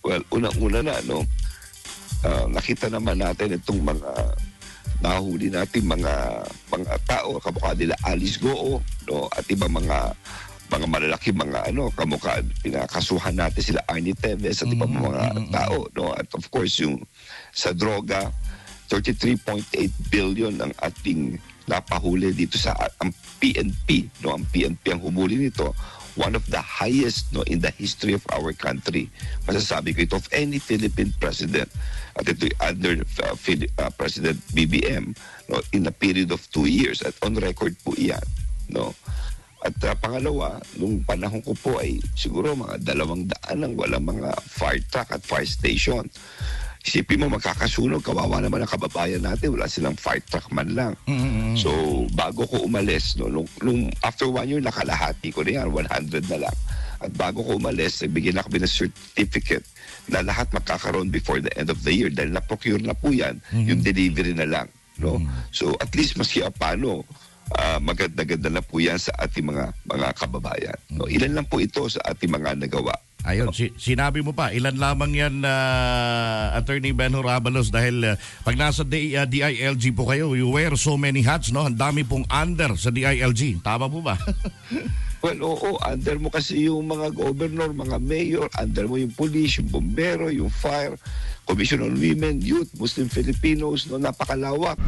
Well, unang-una na, no, ah, nakita naman natin itong mga nahuli natin mga mga tao kamukha nila Alice Goo no at ibang mga mga malalaki mga ano kamukha pinakasuhan natin sila Arnie Teves at ibang Mhm, mga mhm, mhm. tao no at of course yung sa droga 33.8 billion ang ating napahuli dito sa ang PNP no ang PNP ang humuli nito one of the highest no in the history of our country. Masasabi ko ito of any Philippine president. At ito under uh, uh, President BBM no in a period of two years. At on record po iyan no. At uh, pangalawa, nung panahon ko po ay siguro mga dalawang daan ang walang mga fire truck at fire station. Isipin mo magkakasunog, kawawa naman ang kababayan natin, wala silang fire truck man lang. Mm-mm. So, bago ko umalis, no, nung, nung after one year, nakalahati ko na yan, 100 na lang. At bago ko umalis, nagbigyan na kami ng certificate na lahat makakaroon before the end of the year dahil na-procure na po yan, yung delivery na lang. No? So, at least maski paano, ah, maganda-ganda na po yan sa ating mga mga kababayan. No? Ilan lang po ito sa ating mga nagawa. Ayun, si- sinabi mo pa, ilan lamang yan, uh, Attorney Ben Horabalos, dahil uh, pag nasa D- uh, DILG po kayo, you wear so many hats, no? Ang dami pong under sa DILG. Tama po ba? Well, oo, under mo kasi yung mga governor, mga mayor, under mo yung police, yung bombero, yung fire, Commission on Women, Youth, Muslim Filipinos, no, napakalawak.